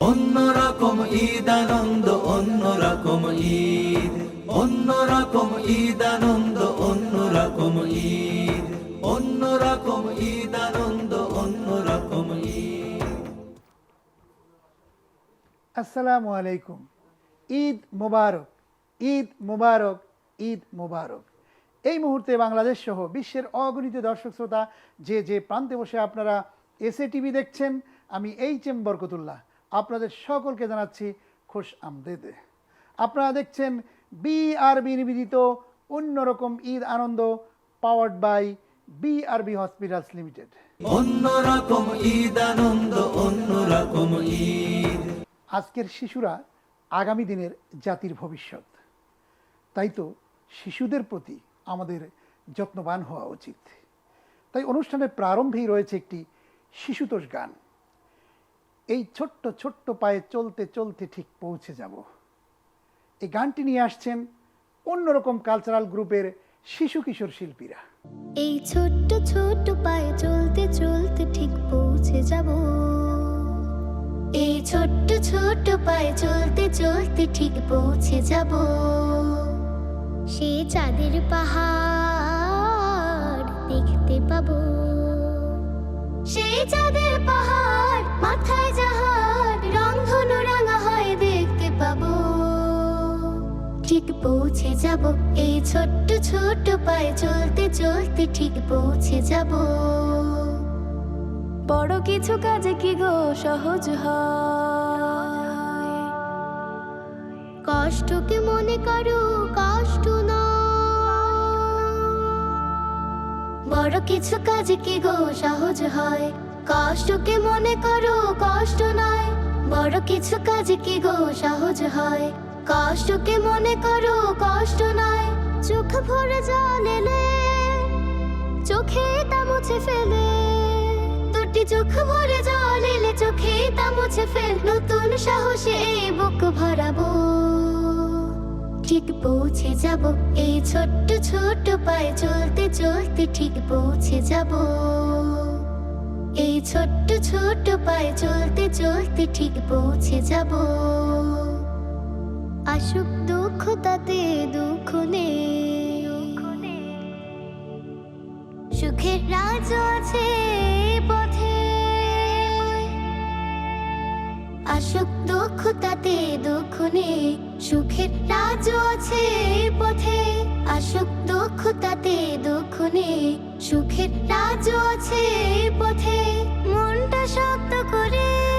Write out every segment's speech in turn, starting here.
অন্যরকম ঈদ আনন্দ, অন্যরকম ঈদ। অন্যরকম ঈদ আনন্দ, অন্যরকম ঈদ। অন্যরকম ঈদ আনন্দ, অন্যরকম ঈদ। আসসালামু আলাইকুম। ঈদ মোবারক ঈদ মোবারক ঈদ মোবারক। এই মুহূর্তে বাংলাদেশ সহ বিশ্বের অগণিত দর্শক শ্রোতা, যে যে প্রান্তে বসে আপনারা এসএ টিভি দেখছেন, আমি এইচ এম বরকতুল্লাহ আপনাদের সকলকে জানাচ্ছি খুশ আমদেদে। আপনারা দেখছেন বি বিআরবি নিবেদিত অন্যরকম ঈদ আনন্দ powered by B BRB hospitals limited অন্যরকম ঈদ আনন্দ অন্যরকম ঈদ। আজকের শিশুরা আগামী দিনের জাতির ভবিষ্যৎ। তাই তো শিশুদের প্রতি আমাদের যত্নবান হওয়া উচিত। তাই অনুষ্ঠানের প্রারম্ভেই রয়েছে একটি শিশুতোষ গান। এই ছোট্ট ছোট্ট পায়ে চলতে চলতে ঠিক পৌঁছে যাব। এই গানটি নিয়ে আসছেন অন্যরকম কালচারাল গ্রুপের শিশু কিশোর শিল্পীরা। এই ছোট্ট ছোট্ট পায়ে চলতে চলতে ঠিক পৌঁছে যাব। এই ছোট্ট ছোট্ট পায়ে চলতে চলতে ঠিক পৌঁছে যাব। সে চাঁদের পাহাড় দেখতে পাবো। সে চাঁদের পাহাড় পৌঁছে যাব। এই ছোট্ট ছোট্ট পায়ে চলতে চলতে ঠিক পৌঁছে যাব। বড় কিছু কাজে কি গো সহজ হয়? কষ্টকে মনে করো, কষ্ট বড় কিছু কাজে কি গো সহজ হয়? কষ্টকে মনে করো, কষ্ট নয়। বড় কিছু কাজে কি গো সহজ হয়? কষ্টকে মনে করো, কষ্ট নয়, চোখ ভরে জল চোখে তা মুছে ফেলে। দুটি চোখ ভরে জল চোখে তা মুছে ফেল। নতুন সাহসে এই বুক ভরাবো, ঠিক পৌঁছে যাব। এই ছোট্ট ছোট্ট পায়ে চলতে চলতে ঠিক পৌঁছে যাব। এই ছোট্ট ছোট্ট পায়ে চলতে চলতে ঠিক পৌঁছে যাব। আসুক দুঃখ, তাতে দুঃখ নেই। সুখের রাজ আছে পথে। আসুক দুঃখ, তাতে দুঃখ নেই। সুখের রাজ আছে পথে। আসুক দুঃখ, তাতে দুঃখ নেই। সুখের রাজ আছে পথে। মনটা শক্ত করে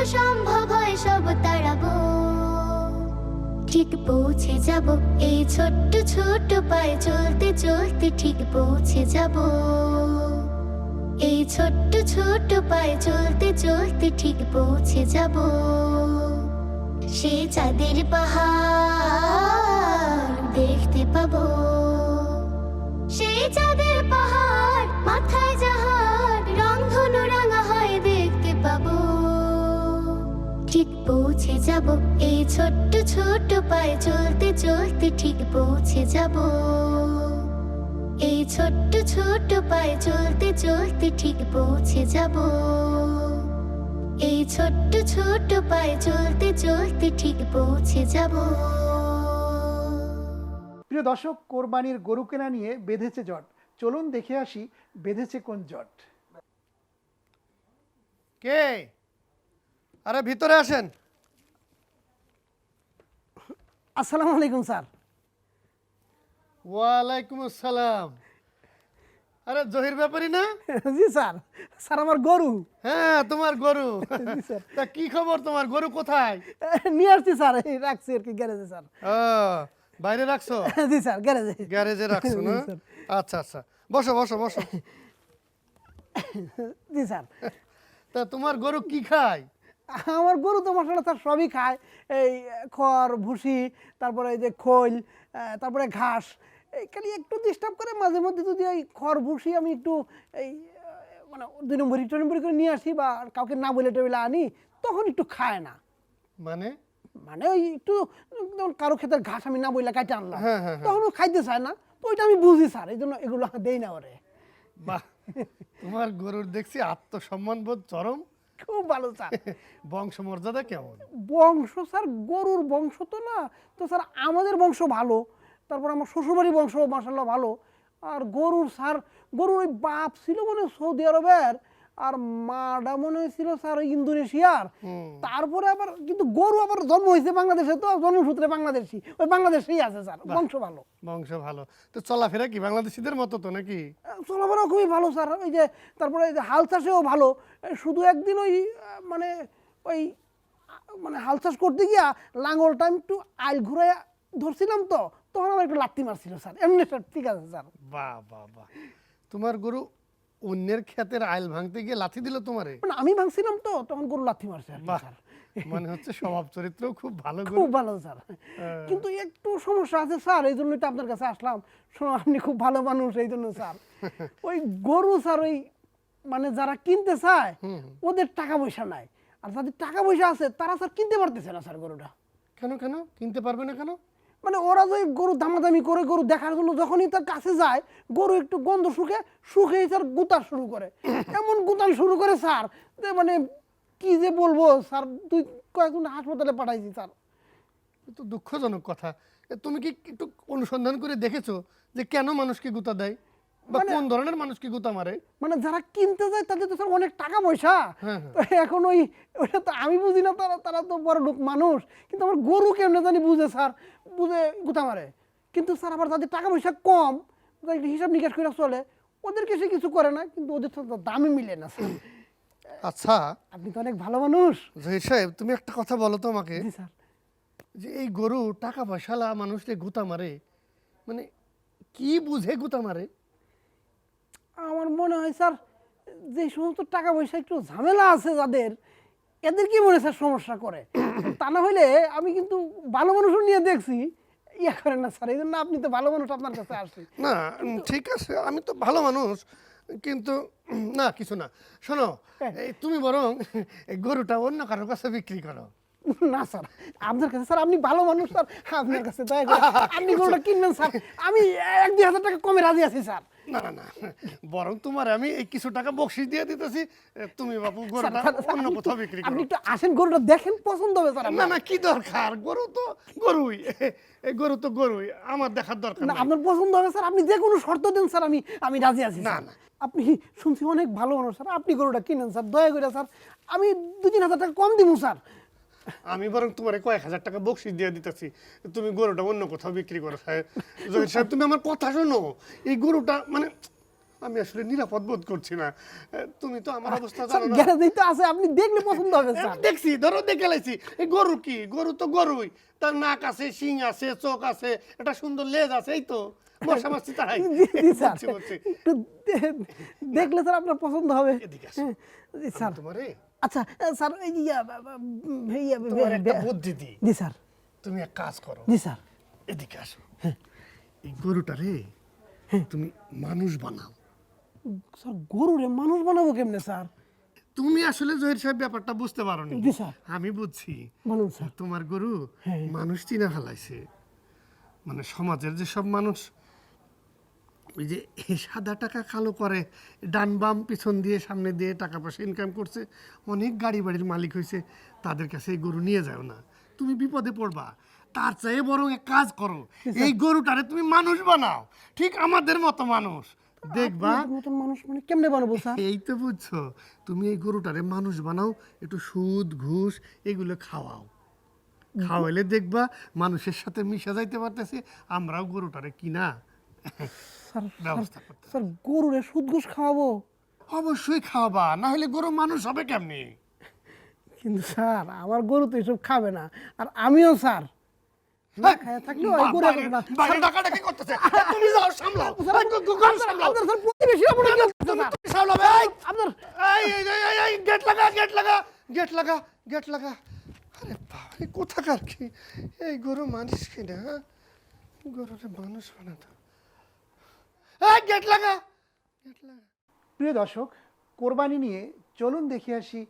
যা সম্ভব হয় সব তাড়াবো। ঠিক পৌঁছে যাব, এই ছোট্ট ছোট্ট পায়ে চলতে চলতে ঠিক পৌঁছে যাব। এই ছোট্ট ছোট্ট পায়ে চলতে চলতে ঠিক পৌঁছে যাব। সে চাঁদের পাহাড় দেখতে পাবো। সেই চাঁদের যাব। এই ছোট্ট ছোট্ট পায়ে চলতে চলতে ঠিক পৌঁছে যাব। এই ছোট্ট ছোট্ট পায়ে চলতে চলতে ঠিক পৌঁছে যাব। এই ছোট্ট ছোট্ট পায়ে চলতে চলতে ঠিক পৌঁছে যাব। প্রিয় দর্শক কোরবানির গরু কেনা নিয়ে বেঁধেছে জট। চলুন দেখে আসি বেঁধেছে কোন জট। কে? আরে ভিতরে আসেন। আসসালামু আলাইকুম স্যার। ওয়ালাইকুম আসসালাম। আরে জহির ব্যাপারী না? জি স্যার। স্যার আমার গরু। হ্যাঁ তোমার গরু। তা কি খবর তোমার? গরু কোথায়? নিয়ে আসছি স্যার। রাখছি আর কি গ্যারেজে স্যার। ও বাইরে রাখছো? জি স্যার গ্যারেজে। গ্যারেজে রাখছো না? আচ্ছা আচ্ছা। বসো বসো বসো। জি স্যার। তা তোমার গরু কি খায়? আমার গরু তো মশলা স্যার সবই খায়। এই খড় ভুসি তারপরে এই যে খোল তারপরে ঘাস এই খালি একটু ডিস্টার্ব করে মাঝে মধ্যে যদি ওই খড় ভুসি আমি একটু এই মানে দুই নম্বরি দুই নম্বরি করে নিয়ে আসি বা কাউকে না বলে টেবিলে আনি তখন একটু খায় না। মানে? মানে ওই একটু যেমন কারও ক্ষেতের ঘাস আমি না বইলে কাটে আনলাম হ্যাঁ, হ্যাঁ, হ্যাঁ। তখন ও খাইতে চায় না। তো ওইটা আমি বুঝি স্যার এই জন্য এগুলো দেই না ওরে। বাহ তোমার গরুর দেখছি আত্মসম্মান বোধ চরম। খুব ভালো স্যার। বংশমর্যাদা কেমন? বংশ স্যার গরুর বংশ তো না তো স্যার আমাদের বংশ ভালো তারপর আমার শ্বশুরবাড়ির বংশ মাসাল্লাহ ভালো আর গরুর স্যার গরুর ওই বাপ ছিল মানে সৌদি আরবের আর মাটা মনে হয়েছিল স্যার ওই ইন্দোনেশিয়ার। তারপরে আবার কিন্তু গরু আবার জন্ম হয়েছে বাংলাদেশে তো জন্মসূত্রে বাংলাদেশি। ওই বাংলাদেশেই আছে স্যার বংশ ভালো। বংশ ভালো। তো চলাফেরা কি বাংলাদেশিদের মতো তো নাকি? চলাফেরা খুবই ভালো স্যার। ওই যে তারপরে হাল চাষেও ভালো। শুধু একদিন ওই মানে ওই মানে হাল চাষ করতে গিয়া লাঙ্গলটা আমি একটু আইল ঘুরাই ধরছিলাম তো তখন আমার একটু লাত্তি মারছিল স্যার। এমনি স্যার ঠিক আছে স্যার। বাহ বাহ বাহ। তোমার গরু অন্যের ক্ষেতের আইল ভাঙতে গিয়ে লাথি দিল তোমারে? মানে আমি ভাঙছিলাম তো তখন গরু লাথি মারছে আর মানে হচ্ছে স্বভাব চরিত্রও খুব ভালো খুব ভালো স্যার। কিন্তু একটু সমস্যা আছে স্যার এই জন্যই তো আপনার কাছে আসলাম। শোনো আপনি খুব ভালো মানুষ এই জন্য স্যার। ওই গরু স্যার ওই মানে যারা কিনতে চায় ওদের টাকা পয়সা নাই। আর যাদের টাকা পয়সা আছে তারা স্যার কিনতে পারতেছে না স্যার গরুটা। কেন কেন? কিনতে পারবে না কেন? মানে ওরা যে গরু দামাদামি করে গরু দেখার জন্য যখনই তার কাছে যায়, গরু একটু গন্ধ শুকে, শুকেই তার গুতা শুরু করে। এমন গুতান শুরু করে, স্যার, যে মানে কি যে বলব, স্যার তুই কয়েকজন হাসপাতালে পাঠাইছি, স্যার। তো দুঃখজনক কথা। তুমি কি একটু অনুসন্ধান করে দেখেছ যে কেন মানুষকে গুতা দেয়? কোন ধরনের মানুষকে গুতা মারে? মানে যারা কিনতে যায় তাদের তো অনেক টাকা পয়সা। হ্যাঁ, তো এখন ওই ওটা তো আমি বুঝি না তারা তারা তো বড় লোক মানুষ। কিন্তু আমার গরু কেমনে জানি বুঝে স্যার বুঝে গুতা মারে। কিন্তু স্যার আবার তাদের টাকা পয়সা কম হিসাব নিকাশ করে চলে ওদেরকে সে কিছু করে না কিন্তু ওদের সাথে দামই মিলে না স্যার। আচ্ছা। আপনি তো অনেক ভালো মানুষ। জহির সাহেব তুমি একটা কথা বলো তো আমাকে। জি স্যার। যে এই গরু টাকা পয়সালা মানুষকে গুতা মারে মানে কি বুঝে গুতা মারে? আমার মনে হয় স্যার যে সমস্ত টাকা পয়সা একটু ঝামেলা আছে যাদের এদের কি মনে হয় স্যার সমস্যা করে? তা না হলে আমি কিন্তু ভালো মানুষও নিয়ে দেখছি। ইয়া করেন না স্যার এই জন্য আপনি তো ভালো মানুষ আপনার কাছে আসছি না ঠিক আছে আমি তো ভালো মানুষ কিন্তু না কিছু না। শোনো এই তুমি বরং গরুটা অন্য কারোর কাছে বিক্রি করো। না স্যার আপনার কাছে স্যার আপনি ভালো মানুষ স্যার আপনার কাছে দয়া করে আপনি গরুটা কিনবেন স্যার। আমি এক দুই হাজার টাকা কমে রাজি আছি স্যার। না না না। বরং তোমার আমি এই কিছু টাকা বকশিস দিয়ে দিতেছি। তুমি বাপু গরুটা অন্য আপনি কোথাও বিক্রি আপনি করো। একটু আসেন গরুটা দেখেন পছন্দ হবে স্যার না না কি দরকার? গরু তো গরুই। এই গরু তো গরুই। আমার দেখার দরকার না আপনার পছন্দ হবে স্যার আপনি যে কোনো শর্ত দেন স্যার আমি আমি রাজি আছি না, না। আপনি শুনছি অনেক ভালো মানুষ স্যার। আপনি গরুটা কিনেন স্যার। দয়া করে স্যার আমি দু তিন হাজার টাকা কম দিব স্যার। আমি বরং তোমার কয়েক হাজার টাকা বকশিস দিয়ে দিতেছি। তুমি গরুটা অন্য কোথাও বিক্রি করো সাহেব। জহির সাহেব তুমি আমার কথা শোনো। এই গরুটা মানে আমি আসলে নিরাপদ বোধ করছি না। তুমি তো আমার অবস্থা জানো না। গ্যারেজেই তো আছে আপনি দেখলে পছন্দ হবে স্যার। দেখছি ধরো দেখে লাইছি। এই গরু কি? গরু তো গরুই। তার নাক আছে শিং আছে চোখ আছে একটা সুন্দর লেজ আছে এই তো। মশা মাছি তাই। স্যার। একটু দেখলে স্যার আপনার পছন্দ হবে। এদিকে স্যার। তোমারে আচ্ছা স্যার একটা বুদ্ধি দিই জি স্যার। তুমি এক কাজ করো। জি স্যার। এদিকে আসো। এই গরুটা রে তুমি মানুষ বানাও। স্যার গরুরে মানুষ বানাবো কেমনে স্যার? তুমি আসলে জহির সাহেব ব্যাপারটা বুঝতে পারো নি জি স্যার। আমি বুঝছি। বলুন স্যার। তোমার গরু হ্যাঁ। মানুষ চিনে ফেলাইছে। মানে সমাজের যে সব মানুষ ওই যে সাদা টাকা কালো করে ডান বাম পিছন দিয়ে সামনে দিয়ে টাকা পয়সা ইনকাম করছে অনেক গাড়ি বাড়ির মালিক হয়েছে তাদের কাছে এই গরু নিয়ে যাও না। তুমি বিপদে পড়বা। তার চেয়ে বরং এক কাজ করো এই গরুটারে তুমি মানুষ বানাও। ঠিক আমাদের মতো মানুষ। দেখবা? মতন মানুষ মানে কেমনে বানাবো স্যার? এই তো বুঝছ। তুমি এই গরুটারে মানুষ বানাও একটু সুদ ঘুষ এগুলো খাওয়াও। খাওয়াইলে দেখবা মানুষের সাথে মিশে যাইতে পারতেছে আমরাও গরুটারে কিনা। স্যার স্যার গরুরে সুদ ঘুষ খাওয়াবো। অবশ্যই খাওয়াবা না হলে গরু মানুষ হবে কেমনি? কিন্তু স্যার আমার গরু তো এসব খাবে না। আর আমিও স্যার। বাবারে কোথাকার কি? এই গরু মানুষ কিনা হ্যাঁ? গরুরে মানুষ বানাতো। গেট লাগা। গেট লাগা। প্রিয় দর্শক কোরবানি নিয়ে চলুন দেখে আসি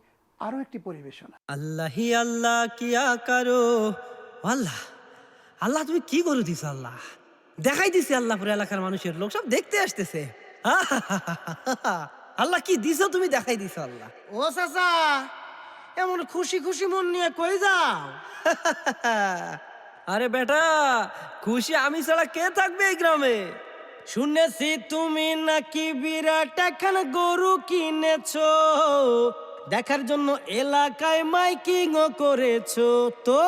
আরও একটি পরিবেশনা। আল্লাহ আল্লাহ কিয়া করো আল্লাহ আল্লাহ তুমি কি করে দিস আল্লাহ? দেখাই দিছে আল্লাহপুর এলাকার মানুষের লোক সব দেখতে আসতেছে। আল্লাহ কি দিছো তুমি দেখাই দিছো আল্লাহ। ও চাচা এমন খুশি খুশি মন নিয়ে কই যাও? আরে বেটা খুশি আমি ছাড়া কে থাকবে এই গ্রামে? শুনেছি তুমি নাকি বিরাট একখান গরু কিনেছ। দেখার জন্য এলাকায় মাইকিং করেছ তো।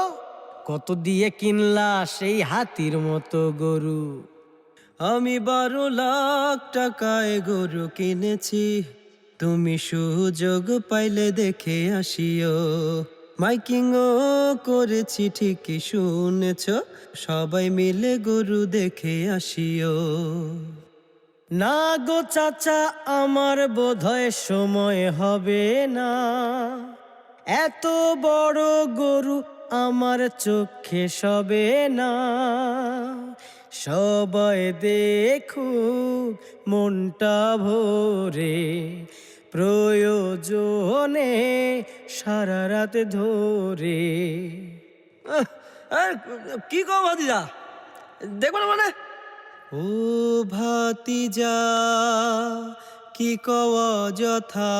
কত দিয়ে কিনলা সেই হাতির মতো গরু। আমি বারো লাখ টাকায় গরু কিনেছি। তুমি সুযোগ পাইলে দেখে আসিও। মাইকিংও করেছি, ঠিকই শুনেছ। সবাই মিলে গরু দেখে আসিও। না গো চাচা, আমার বোধহয় সময় হবে না। এত বড় গরু আমার চোখে সবে না। সবাই দেখুক মনটা ভরে। প্রয়োজনে সারা রাত ধরে। কি কো ভাতিজা? দেখব না মানে? ও ভাতিজা কি কও যথা?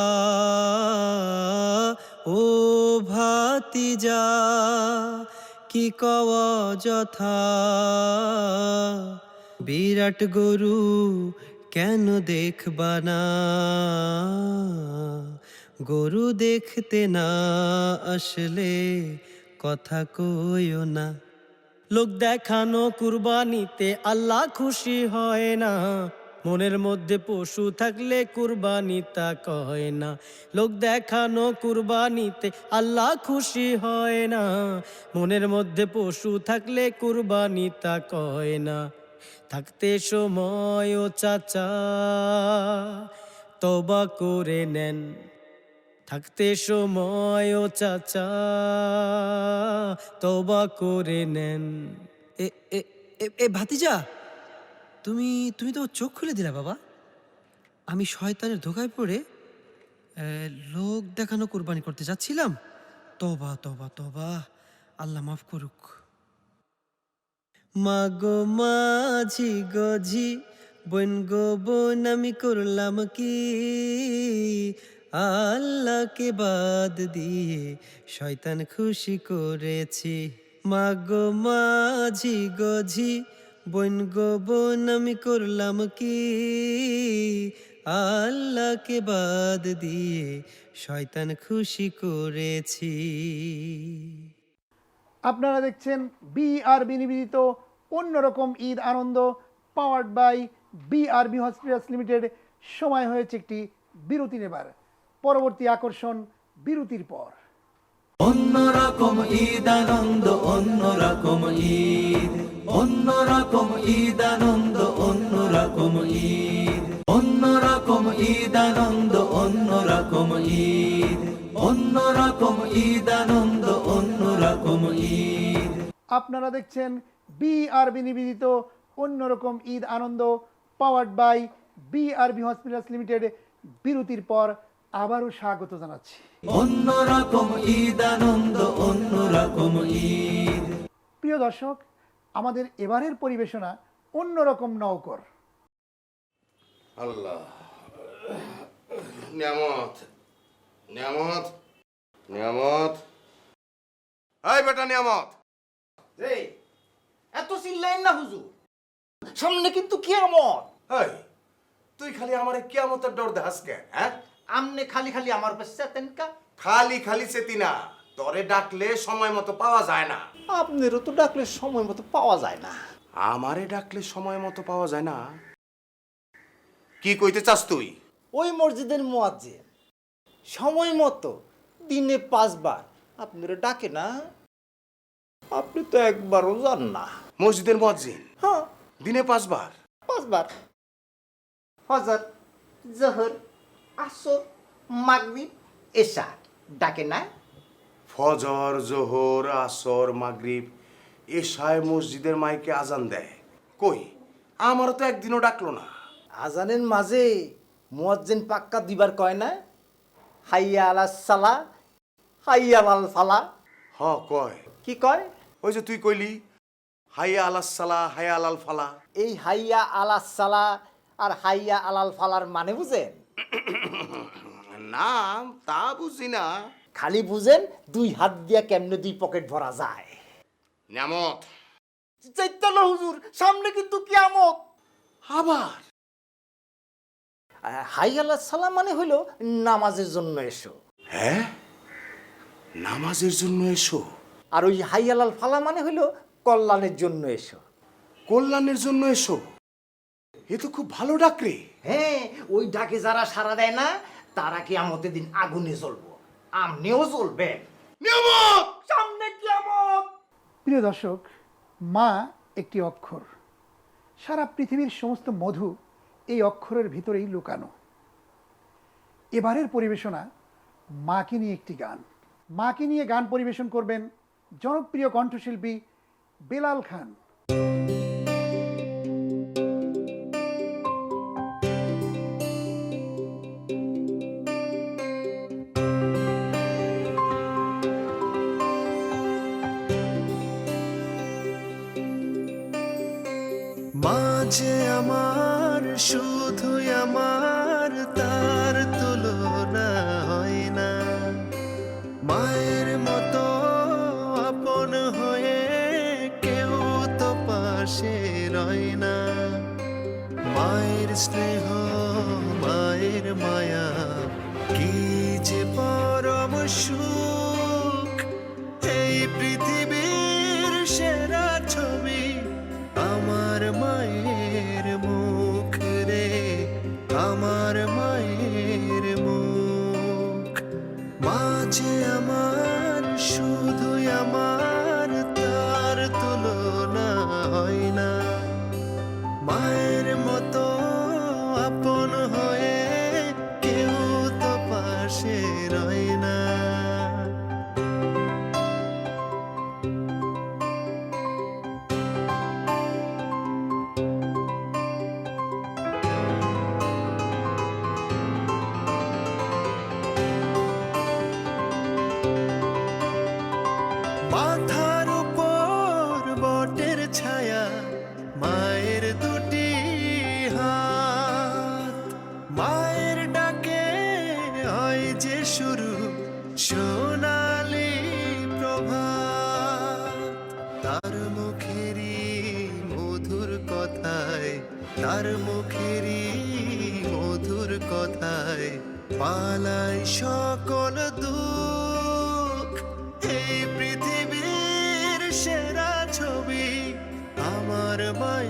ও ভাতিজা কি কও যথা? বিরাট গরু কেন দেখবা না? গরু দেখতে না আসলে কথা কইও না। লোক দেখানো কুরবানিতে আল্লাহ খুশি হয় না। মনের মধ্যে পশু থাকলে কুরবানি তা কয় না। লোক দেখানো কুরবানিতে আল্লাহ খুশি হয় না। মনের মধ্যে পশু থাকলে কুরবানি তা কয় না। থাকতে সময় ও চাচা তবা করে নেন। থাকতে সময় ও চাচা তবা করে নেন। এ এ, এ- ভাতিজা, তুমি তুমি তো চোখ খুলে দিলা বাবা। আমি শয়তানের ধোকায় পড়ে লোক দেখানো কোরবানি করতে যাচ্ছিলাম। তবা তবা তবা আল্লাহ মাফ করুক। মাগো মাঝি গঝি বোন গো বোন, আমি করলাম কি? আল্লাহকে বাদ দিয়ে শয়তান খুশি করেছি। মাগো মাঝি গঝি বোন গো বোন, আমি করলাম কি? আল্লাহকে বাদ দিয়ে শয়তান খুশি করেছি। আপনারা দেখছেন বিআরবি নিবেদিত অন্যরকম ঈদ আনন্দ powered by BRB hospitals limited সময় হয়েছে একটি বিরতি নেবার। পরবর্তী আকর্ষণ বিরতির পর। অন্যরকম ঈদ আনন্দ, অন্যরকম ঈদ। অন্যরকম ঈদ আনন্দ, অন্যরকম ঈদ। অন্যরকম ঈদ আনন্দ, অন্যরকম ঈদ। অন্যরকম ঈদ আনন্দ ঈদ আপনারা দেখছেন বি বিআরবি নিবেদিত অন্যরকম ঈদ আনন্দ powered by B BRB hospitals limited বিরতির পর আবারও স্বাগত জানাচ্ছি। অন্যরকম ঈদ আনন্দ অন্যরকম ঈদ। প্রিয় দর্শক আমাদের এবারের পরিবেশনা অন্যরকম নৌকর। আল্লাহ। নিয়ামত। নিয়ামত। নিয়ামত। এই বেটা নিয়ামত। রে এত চিল্লাইন না হুজুর। সামনে কিন্তু কিয়ামত। এই তুই খালি আমারে কিয়ামতের ডর দেখাস কেন হ্যাঁ? আমনে খালি খালি আমার পেছে তেনকা। খালি খালি চেতি না তরে ডাকলে সময় মতো পাওয়া যায় না। আপনারও তো ডাকলে সময় মতো পাওয়া যায় না। আমারে ডাকলে সময় মতো পাওয়া যায় না? কি কইতে চাস তুই? ওই মসজিদের মোয়াজ্জেন সময় মতো দিনে পাঁচবার আপনারা ডাকে না আপনি তো একবারও যান না। মসজিদের মসজিদ? হ্যাঁ। দিনে পাঁচবার? পাঁচবার। ফজর জহর আসর মাগরিব এশা। ডাকে না? ফজর জোহর আসর মাগরিব এশায় মসজিদের মাইকে আজান দেয়। কই? আমারও তো একদিনও ডাকলো না। আজানের মাঝে মুয়াজ্জিন পাক্কা দিবার কয় না? হাইয়া আলা সালা হাইয়া আল ফালা হ কয়। কি কয়? ওই যে তুই কইলি হাইয়া আলাসালা হায়া আলাল ফালা। এই হাইয়া আলাস সালা আর হাইয়া আলাল ফালার মানে বুঝেন? না তা বুঝি না। খালি বুঝেন দুই হাত দিয়া কেমনে দুই পকেট ভরা যায়। নিয়ামত। চৈতন্য হুজুর সামনে কিন্তু কিয়ামত। আবার? হাই আল্লাহ সালাম মানে হইল নামাজের জন্য এসো। হ্যাঁ? নামাজের জন্য এসো। আর ওই হাইয়ালাল ফালা মানে হলো কল্যাণের জন্য এসো। কল্যাণের জন্য এসো। এ তো খুব ভালো ডাক রে হ্যাঁ ওই ডাকে যারা সারা দেয় না তারা কি আমতে দিন আগুনে জ্বলবো। আমনেও জ্বলবেন নিয়ামত! সামনে কিয়ামত! প্রিয় দর্শক মা একটি অক্ষর। সারা পৃথিবীর সমস্ত মধু এই অক্ষরের ভিতরেই লুকানো। এবারের পরিবেশনা মাকে নিয়ে একটি গান। মাকে নিয়ে গান পরিবেশন করবেন জনপ্রিয় কণ্ঠশিল্পী বেলাল খান। মায়া কি যে পরম সুখ। আমার মায়ের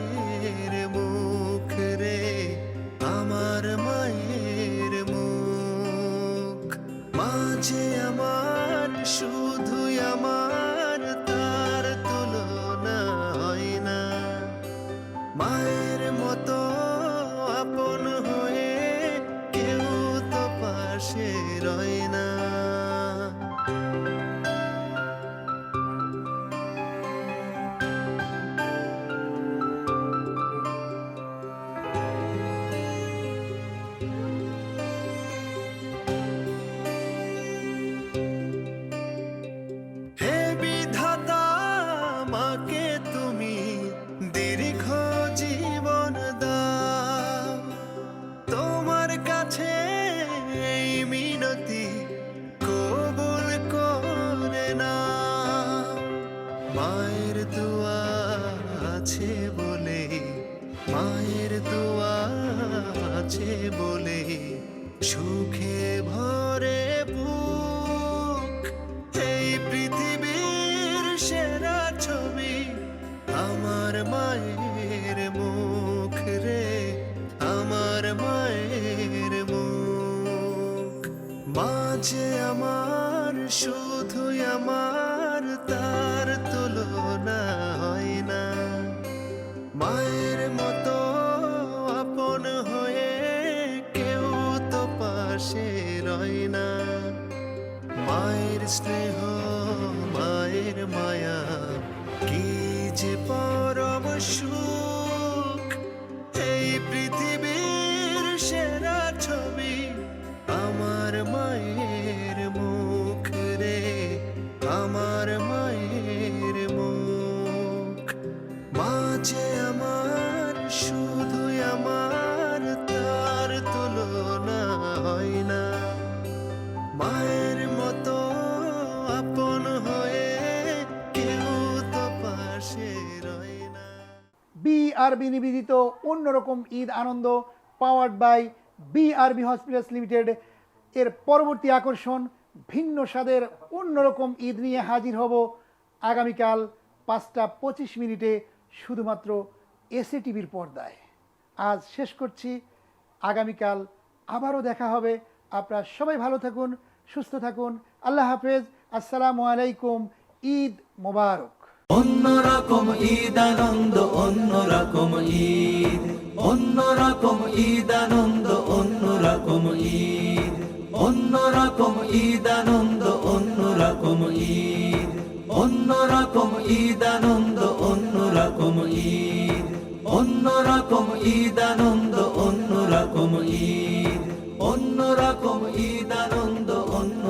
আমার মায়ের মুখ রে আমার মায়ের মুখ। মাঝে আমার শুধু আমার বিআরবি নিবেদিত, অন্যরকম ঈদ আনন্দ powered by B BRB hospitals limited এর পরবর্তী আকর্ষণ, ভিন্ন স্বাদের অন্যরকম ঈদ নিয়ে হাজির হব আগামীকাল পাঁচটা পঁচিশ মিনিটে শুধুমাত্র এসএ টিভির পর্দায়। আজ শেষ করছি, আগামীকাল আবারও দেখা হবে। আপনারা সবাই ভালো থাকুন, সুস্থ থাকুন। আল্লাহ হাফেজ, আসসালামু আলাইকুম, ঈদ মোবারক। অন্যরকম ঈদ আনন্দ, অন্যরকম ঈদ। অন্যরকম ঈদ আনন্দ, অন্যরকম ঈদ। অন্যরকম ঈদ আনন্দ, অন্যরকম ঈদ। অন্যরকম ঈদ আনন্দ, অন্যরকম ঈদ। অন্যরকম ঈদ আনন্দ, অন্যরকম ঈদ। অন্য